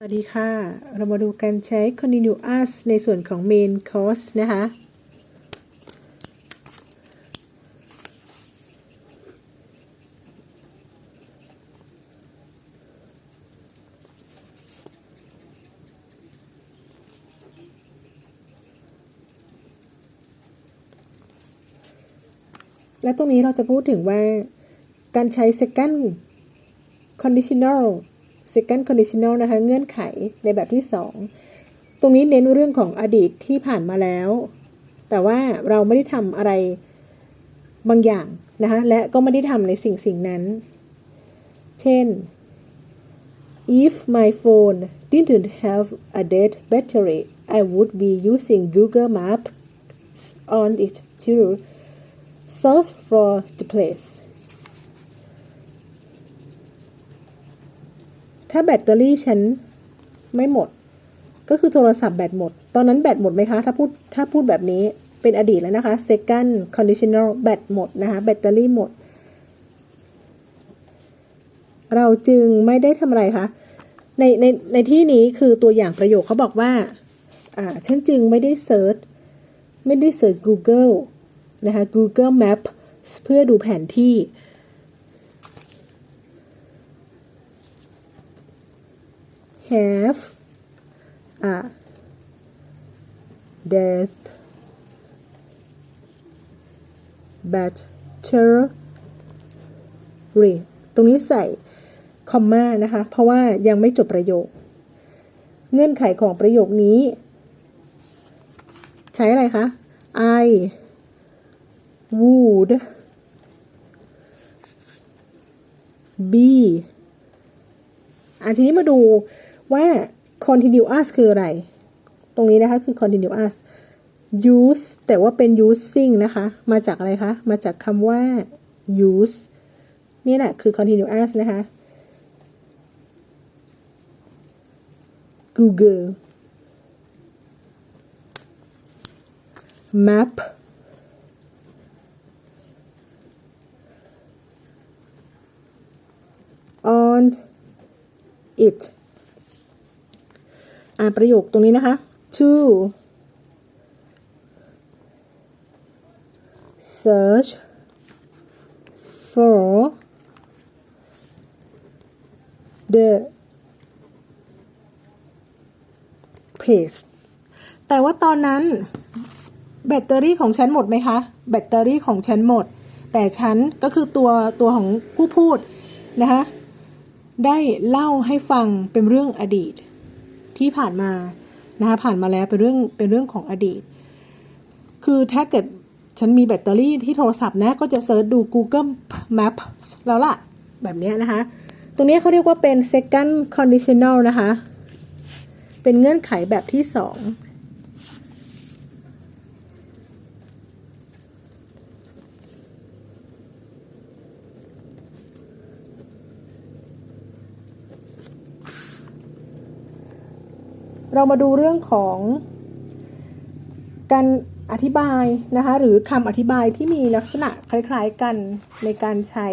สวัสดีค่ะ เรามาดูการใช้ continuous ในส่วนของ main course นะคะ และตรงนี้เราจะพูดถึงว่าการใช้ second conditional second conditional นะคะเงื่อนไขในแบบที่ 2 ตรงนี้เน้นเรื่องของอดีตที่ผ่านมาแล้ว แต่ว่าเราไม่ได้ทำอะไรบางอย่างนะคะและก็ไม่ได้ทำในสิ่งสิ่งนั้น เช่น if my phone didn't have a dead battery I would be using Google Maps on it to search for the place ถ้าแบตเตอรี่ฉันไม่หมด ก็คือโทรศัพท์แบตหมด ตอนนั้นแบตหมดไหมคะ ถ้าพูดถ้าพูดแบบนี้เป็นอดีตแล้วนะคะ second conditional แบตหมดนะคะแบตเตอรี่หมด เราจึงไม่ได้ทำอะไรคะ ในในในที่นี้คือตัวอย่างประโยคเขาบอกว่า อ่า ฉันจึงไม่ได้เซิร์ชไม่ได้เซิร์ช Google นะคะ Google Map เพื่อดูแผนที่ have a death battery ตรงนี้ใส่คอมมานะคะ เพราะว่ายังไม่จบประโยค เงื่อนไขของประโยคนี้ ใช้อะไรคะ I would be อันทีนี้มาดู ว่า continuous คืออะไร ตรงนี้นะคะคือ continuous use แต่ว่าเป็น using นะคะ มาจากอะไรคะ มาจากคำว่า use นี่แหละคือ continuous นะคะ Google map on it อ่านประโยคตรงนี้นะคะ to search for the place แต่ว่าตอนนั้นแบตเตอรี่ของฉันหมดไหมคะ แบตเตอรี่ของฉันหมด แต่ฉันก็คือตัวตัวของผู้พูดนะคะได้เล่าให้ฟังเป็นเรื่องอดีต ที่ผ่านมานะคะผ่านมาแล้วเป็นเรื่องเป็นเรื่องของอดีต คือถ้าเกิดฉันมีแบตเตอรี่ที่โทรศัพท์นะ ก็จะเซิร์ชดู Google Map แล้วล่ะ แบบนี้นะคะ ตรงนี้เขาเรียกว่าเป็น second conditional นะคะ เป็นเงื่อนไขแบบที่สอง เรามาดูเรื่องของการอธิบายนะคะ หรือคำอธิบายที่มีลักษณะคล้ายๆกันในการใช้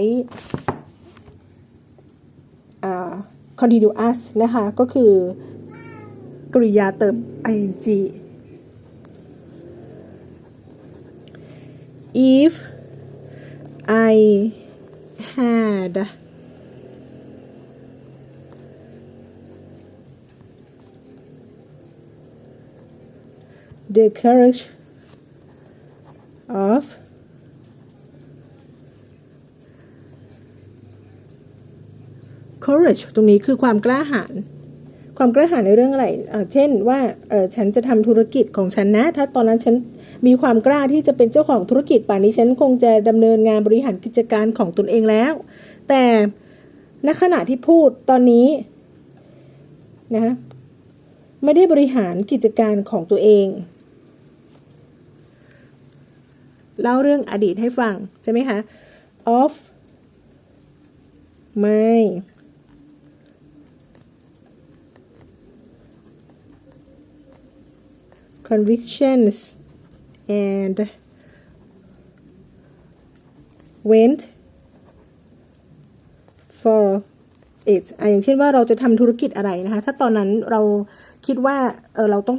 continuous นะคะ ก็คือกริยาเติม ing if I had the courage of courage ตรงนี้คือความกล้าหาญความกล้าหาญในเรื่องอะไร เช่นว่าฉันจะทำธุรกิจของฉันนะ ถ้าตอนนั้นฉันมีความกล้าที่จะเป็นเจ้าของธุรกิจป่านนี้ฉันคงจะดำเนินงานบริหารกิจการของตนเองแล้ว แต่ณขณะที่พูดตอนนี้นะไม่ได้บริหารกิจการของตัวเอง เล่าเรื่องอดีตให้ฟัง ใช่ไหมคะ of my convictions and went for it อะอย่างเช่นว่าเราจะทำธุรกิจอะไรนะคะ ถ้าตอนนั้นเราคิดว่า เออเราต้อง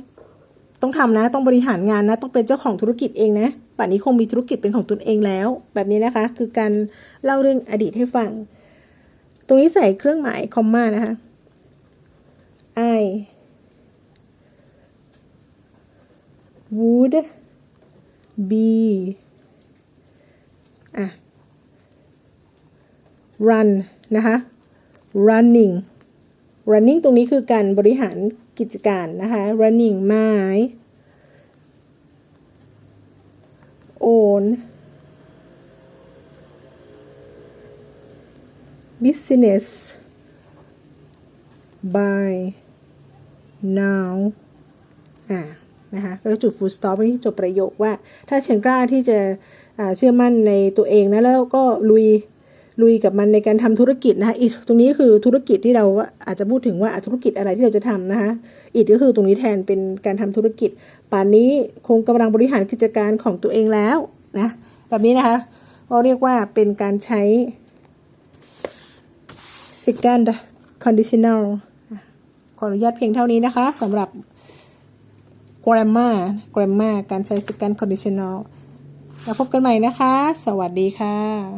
ต้องทำนะ ต้องบริหารงานนะ ต้องเป็นเจ้าของธุรกิจเองนะป่านนี้คงมีธุรกิจเป็นของตนเองแล้ว แบบนี้นะคะ คือการเล่าเรื่องอดีตให้ฟัง ตรงนี้ใส่เครื่องหมายคอมมานะคะ I would be อะ run นะคะ running running ตรงนี้คือการบริหาร กิจการนะคะ running my own business by now อ่านะคะแล้วจุด full stop ที่จบประโยคว่า ถ้าฉันกล้าที่จะเชื่อมั่นในตัวเองนะแล้วก็ลุย ลุยกับมันในการทำธุรกิจนะคะอีกตรงนี้คือธุรกิจที่เราอาจจะพูดถึงว่าธุรกิจอะไรที่เราจะทำนะคะอีกก็คือตรงนี้แทนเป็นการทำธุรกิจ ป่านนี้คงกำลังบริหารกิจการของตัวเองแล้วนะแบบนี้นะคะก็เรียกว่าเป็นการใช้ second conditional ขออนุญาตเพียงเท่านี้นะคะสำหรับ grammar grammar การใช้ second conditional แล้วพบกันใหม่นะคะ สวัสดีค่ะ